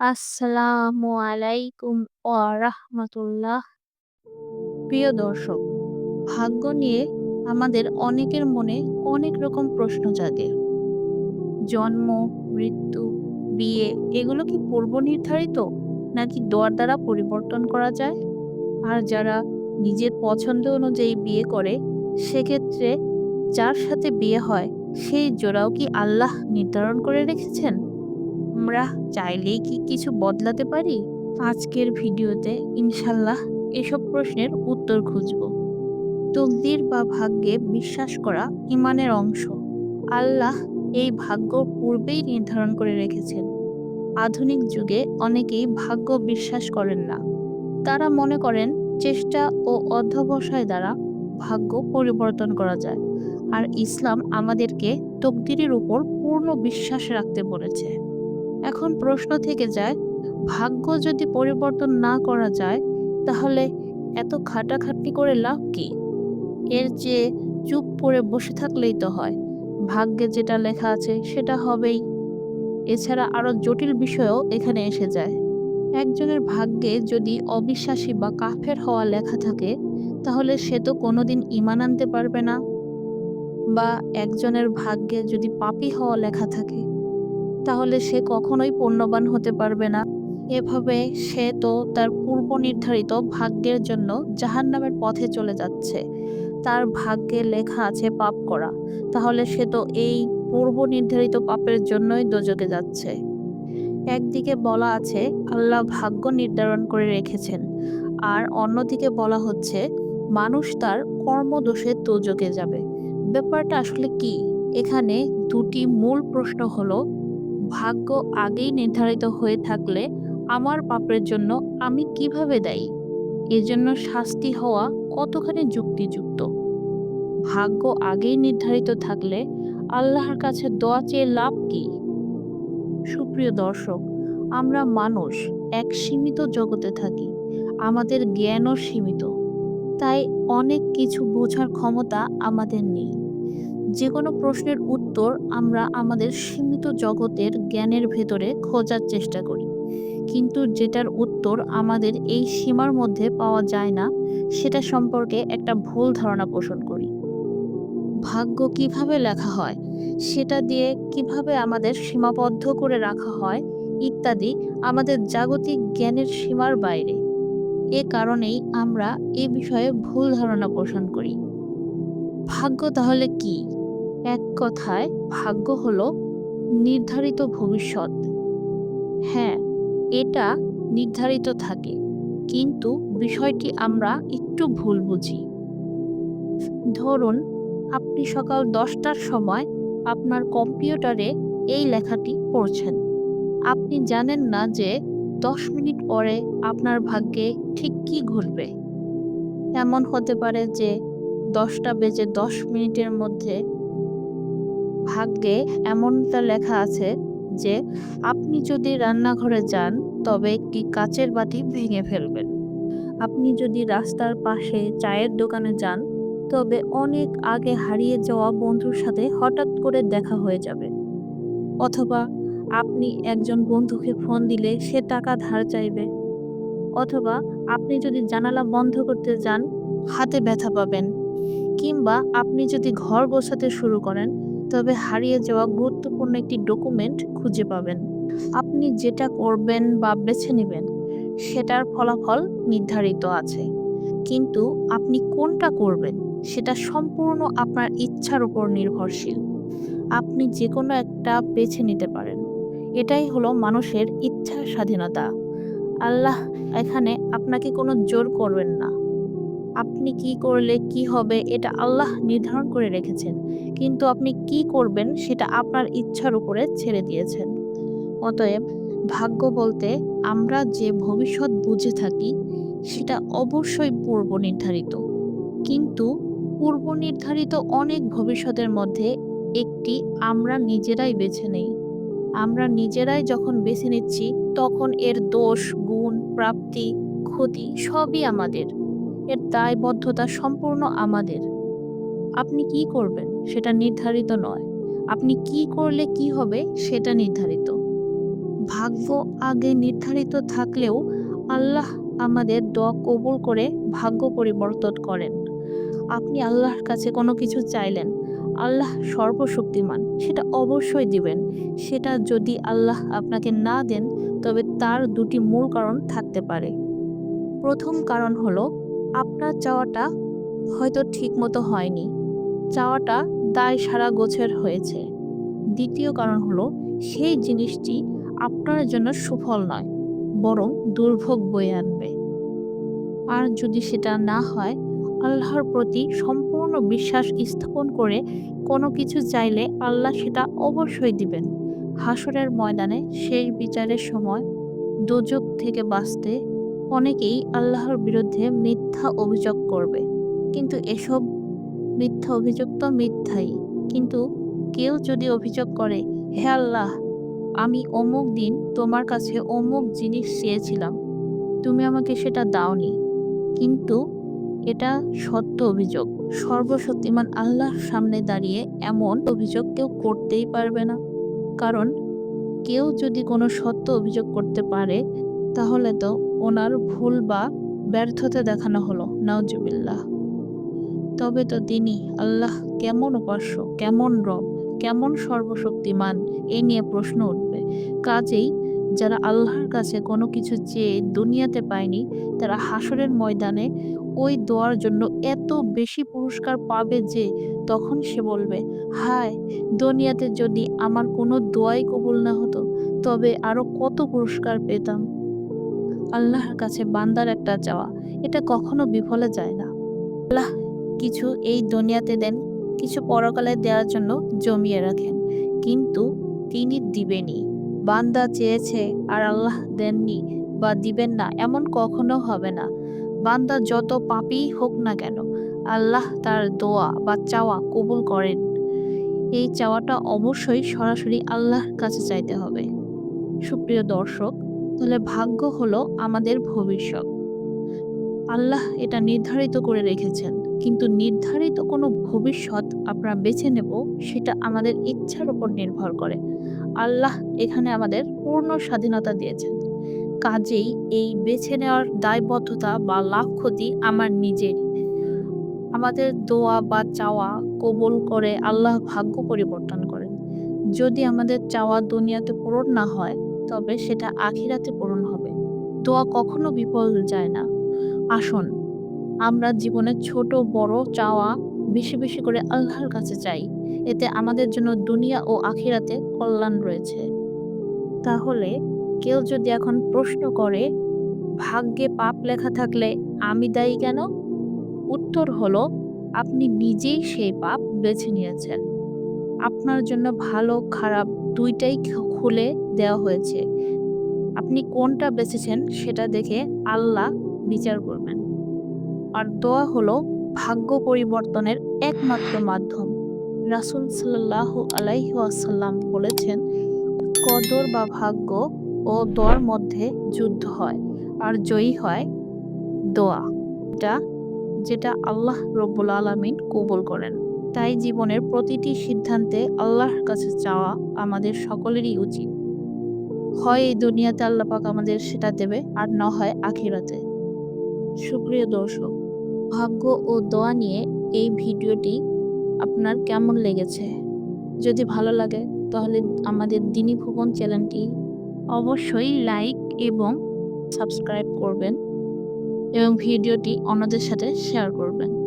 আসসালামু আলাইকুম ওয়া রাহমাতুল্লাহ। প্রিয় দর্শক, ভাগ্য নিয়ে আমাদের অনেকের মনে অনেক রকম প্রশ্ন জাগে। জন্ম, মৃত্যু, বিয়ে এগুলো কি পূর্ব নির্ধারিত নাকি দোয়ার দ্বারা পরিবর্তন করা যায়? আর যারা নিজের পছন্দ অনুযায়ী বিয়ে করে সেক্ষেত্রে যার সাথে বিয়ে হয় সেই জোড়াও কি আল্লাহ নির্ধারণ করে রেখেছেন? আমরা চাইলেই কি কিছু বদলাতে পারি? আজকের ভিডিওতে ইনশাল্লাহ এসব প্রশ্নের উত্তর খুঁজব। তকদির বা ভাগ্যে বিশ্বাস করা ইমানের অংশ। আল্লাহ এই ভাগ্য পূর্বেই নির্ধারণ করে রেখেছেন। আধুনিক যুগে অনেকেই ভাগ্য বিশ্বাস করেন না। তারা মনে করেন চেষ্টা ও অধ্যবসায় দ্বারা ভাগ্য পরিবর্তন করা যায়। আর ইসলাম আমাদেরকে তকদিরের উপর পূর্ণ বিশ্বাস রাখতে বলেছে। এখন প্রশ্ন থেকে যায়, ভাগ্য যদি পরিবর্তন না করা যায়, তাহলে এত খাটাখাটনি করে লাভ কি? এর চেয়ে চুপ করে বসে থাকলেই তো হয়, ভাগ্যে যেটা লেখা আছে সেটা হবেই। এছাড়া আরও জটিল বিষয়ও এখানে এসে যায়। একজনের ভাগ্যে যদি অবিশ্বাসী বা কাফের হওয়া লেখা থাকে, তাহলে সে তো কোনোদিন ইমান আনতে পারবে না। বা একজনের ভাগ্যে যদি পাপি হওয়া লেখা থাকে তাহলে সে কখনোই পুণ্যবান হতে পারবে না। এভাবে সে তো তার পূর্ব নির্ধারিত ভাগ্যের জন্য জাহান্নামের পথে চলে যাচ্ছে। তার ভাগ্যে লেখা আছে পাপ করা। তাহলে সে তো এই পূর্ব নির্ধারিত পাপের জন্যই দোজকে যাচ্ছে। একদিকে বলা আছে, আল্লাহ ভাগ্য নির্ধারণ করে রেখেছেন। আর অন্যদিকে বলা হচ্ছে, মানুষ তার কর্মদোষে দোজকে যাবে। ব্যাপারটা আসলে কি? এখানে দুটি মূল প্রশ্ন হলো ভাগ্য আগেই নির্ধারিত হয়ে থাকলে আমার পাপের জন্য আমি কীভাবে দায়ী? এজন্য শাস্তি হওয়া কতখানি যুক্তিযুক্ত? ভাগ্য আগেই নির্ধারিত থাকলে আল্লাহর কাছে দোয়া চেয়ে লাভ কি? সুপ্রিয় দর্শক, আমরা মানুষ এক সীমিত জগতে থাকি, আমাদের জ্ঞানও সীমিত, তাই অনেক কিছু বোঝার ক্ষমতা আমাদের নেই। যে কোনো প্রশ্নের উত্তর আমরা আমাদের সীমিত জগতের জ্ঞানের ভেতরে খোঁজার চেষ্টা করি। কিন্তু যেটার উত্তর আমাদের এই সীমার মধ্যে পাওয়া যায় না, সেটা সম্পর্কে একটা ভুল ধারণা পোষণ করি। ভাগ্য কীভাবে লেখা হয়, সেটা দিয়ে কীভাবে আমাদের সীমাবদ্ধ করে রাখা হয়, ইত্যাদি আমাদের জাগতিক জ্ঞানের সীমার বাইরে। এ কারণেই আমরা এ বিষয়ে ভুল ধারণা পোষণ করি। ভাগ্য তাহলে কি? এক কথায়, ভাগ্য হলো নির্ধারিত ভবিষ্যৎ। হ্যাঁ এটা নির্ধারিত থাকে। কিন্তু বিষয়টি আমরা একটু ভুল বুঝি। ধরুন, আপনি সকাল দশটার সময় আপনার কম্পিউটারে এই লেখাটি পড়ছেন। আপনি জানেন না যে দশ মিনিট পরে আপনার ভাগ্যে ঠিক কি ঘটবে। এমন হতে পারে যে দশটা বেজে দশ মিনিটের মধ্যে ভাগ্যে এমনটা লেখা আছে যে, আপনি যদি রান্নাঘরে যান, তবে একটি কাচের বাটি ভেঙে ফেলবেন? আপনি যদি রাস্তার পাশে চায়ের দোকানে যান, তবে অনেক আগে হারিয়ে যাওয়া বন্ধুর সাথে হঠাৎ করে দেখা হয়ে যাবে। অথবা আপনি একজন বন্ধুকে ফোন দিলে সে টাকা ধার চাইবে। অথবা আপনি যদি জানালা বন্ধ করতে যান, হাতে ব্যথা পাবেন। কিংবা আপনি যদি ঘর গোছাতে শুরু করেন, তবে হারিয়ে যাওয়া গুরুত্বপূর্ণ একটি ডকুমেন্ট খুঁজে পাবেন। আপনি যেটা করবেন বা বেছে নেবেন, সেটার ফলাফল নির্ধারিত আছে। কিন্তু আপনি কোনটা করবেন, সেটা সম্পূর্ণ আপনার ইচ্ছার উপর নির্ভরশীল। আপনি যে কোনো একটা বেছে নিতে পারেন। এটাই হলো মানুষের ইচ্ছার স্বাধীনতা। আল্লাহ এখানে আপনাকে কোনো জোর করবেন না। আপনি কি করলে কি হবে এটা আল্লাহ নির্ধারণ করে রেখেছেন। কিন্তু আপনি কি করবেন সেটা আপনার ইচ্ছার উপরে ছেড়ে দিয়েছেন। অতএব ভাগ্য বলতে আমরা যে ভবিষ্যৎ বুঝে থাকি, সেটা অবশ্যই পূর্ব নির্ধারিত। কিন্তু পূর্ব নির্ধারিত অনেক ভবিষ্যতের মধ্যে একটি আমরা নিজেরাই বেছে নেই। আমরা নিজেরাই যখন বেছে নিচ্ছি, তখন এর দোষ, গুণ, প্রাপ্তি, ক্ষতি সবই আমাদের। দায়বদ্ধতা সম্পূর্ণ আমাদের। আপনি কি করবেন সেটা নির্ধারিত নয়। আপনি কি করলে কি হবে সেটা নির্ধারিত। ভাগ্য আগে নির্ধারিত থাকলেও আল্লাহ আমাদের দোয়া কবুল করে ভাগ্য পরিবর্তন করেন। আপনি আল্লাহর কাছে কোনো কিছু চাইলেন, আল্লাহ সর্বশক্তিমান, সেটা অবশ্যই দিবেন। সেটা যদি আল্লাহ আপনাকে না দেন, তবে তার দুটি মূল কারণ থাকতে পারে। প্রথম কারণ হলো আপনার চাওয়াটা হয়তো ঠিকমতো হয়নি। চাওয়াটা দায় সারা গোছের হয়েছে। দ্বিতীয় কারণ হলো, সেই জিনিসটি আপনার জন্য সুফল নয়, বরং দুর্ভোগ বয়ে আনবে। আর যদি সেটা না হয়, আল্লাহর প্রতি সম্পূর্ণ বিশ্বাস স্থাপন করে কোনো কিছু চাইলে আল্লাহ সেটা অবশ্যই দিবেন। হাসরের ময়দানে শেষ বিচারের সময় দোজক থেকে বাঁচতে অনেকেই আল্লাহর বিরুদ্ধে মিথ্যা অভিযোগ করবে। কিন্তু এসব মিথ্যা অভিযোগ তো মিথ্যাই। কিন্তু কেউ যদি অভিযোগ করে, হে আল্লাহ, আমি অমুক দিন তোমার কাছে অমুক জিনিস চেয়েছিলাম, তুমি আমাকে সেটা দাওনি। কিন্তু এটা সত্য অভিযোগ। সর্বশক্তিমান আল্লাহর সামনে দাঁড়িয়ে এমন অভিযোগ কেউ করতেই পারবে না। কারণ কেউ যদি কোনো সত্য অভিযোগ করতে পারে তাহলে তো ওনার ভুল বা ব্যর্থতা দেখানো হলো। নাউজুবিল্লাহ। তবে তো তিনি আল্লাহ কেমন উপাস্য, কেমন রব, কেমন সর্বশক্তিমান, এ নিয়ে প্রশ্ন উঠবে। কাজেই যারা আল্লাহর কাছে কোনো কিছু চেয়ে দুনিয়াতে পায়নি, তারা হাসরের ময়দানে ওই দোয়ার জন্য এত বেশি পুরস্কার পাবে যে তখন সে বলবে, হায়, দুনিয়াতে যদি আমার কোনো দোয়াই কবুল না হতো, তবে আরও কত পুরস্কার পেতাম। আল্লাহর কাছে বান্দার একটা চাওয়া। এটা কখনো বিফলে যায় না। আল্লাহ কিছু এই দুনিয়াতে দেন, কিছু পরকালে দেওয়ার জন্য জমিয়ে রাখেন। কিন্তু তিনি দিবেনই। বান্দা চেয়েছে আর আল্লাহ দেননি বা দিবেন না, এমন কখনো হবে না। বান্দা যত পাপই হোক না কেন, আল্লাহ তার দোয়া বা চাওয়া কবুল করেন। এই চাওয়াটা অবশ্যই সরাসরি আল্লাহর কাছে চাইতে হবে। সুপ্রিয় দর্শক তাহলে ভাগ্য হলো আমাদের ভবিষ্যৎ। আল্লাহ এটা নির্ধারিত করে রেখেছেন, কিন্তু নির্ধারিত কোনো ভবিষ্যৎ আমরা বেছে নেব সেটা আমাদের ইচ্ছার উপর নির্ভর করে। আল্লাহ এখানে আমাদের পূর্ণ স্বাধীনতা দিয়েছেন। কাজেই এই বেছে নেওয়ার দায়বদ্ধতা বা লাভ ক্ষতি আমার নিজেরই। আমাদের দোয়া বা চাওয়া কবুল করে আল্লাহ ভাগ্য পরিবর্তন করেন। যদি আমাদের চাওয়া দুনিয়াতে পূরণ না হয় তবে সেটা আখিরাতে পূরণ হবে। দোয়া কখনো বিফল যায় না। আসুন, আমরা জীবনের ছোট, বড় চাওয়া বেশি বেশি করে আল্লাহর কাছে চাই। এতে আমাদের জন্য দুনিয়া ও আখিরাতে কল্যাণ রয়েছে। তাহলে কেউ যদি এখন প্রশ্ন করে, ভাগ্যে পাপ লেখা থাকলে আমি দায়ী কেন? উত্তর হলো, আপনি নিজেই সেই পাপ বেছে নিয়েছেন। আপনার জন্য ভালো, খারাপ দুইটাই খুলে দেওয়া হয়েছে। আপনি কোনটা বেছেছেন সেটা দেখে আল্লাহ বিচার করবেন। আর দোয়া হলো ভাগ্য পরিবর্তনের একমাত্র মাধ্যম। রাসুল সাল্লাহ আলাইহি আসাল্লাম বলেছেন, কদর বা ভাগ্য ও দোয়ার মধ্যে যুদ্ধ হয় আর জয়ী হয় দোয়া। এটা, যেটা আল্লাহ রব্বুল আলমিন কবুল করেন। তাই জীবনের প্রতিটি সিদ্ধান্তে আল্লাহর কাছে চাওয়া আমাদের সকলেরই উচিত। হয় এই দুনিয়াতে আল্লাহ পাক আমাদের সেটা দেবে, আর না হয় আখিরাতে। সুপ্রিয় দর্শক, ভাগ্য ও দোয়া নিয়ে এই ভিডিওটি আপনার কেমন লেগেছে? যদি ভালো লাগে, তাহলে আমাদের দিনী ভুবন চ্যানেলটি অবশ্যই লাইক এবং সাবস্ক্রাইব করবেন এবং ভিডিওটি অন্যদের সাথে শেয়ার করবেন।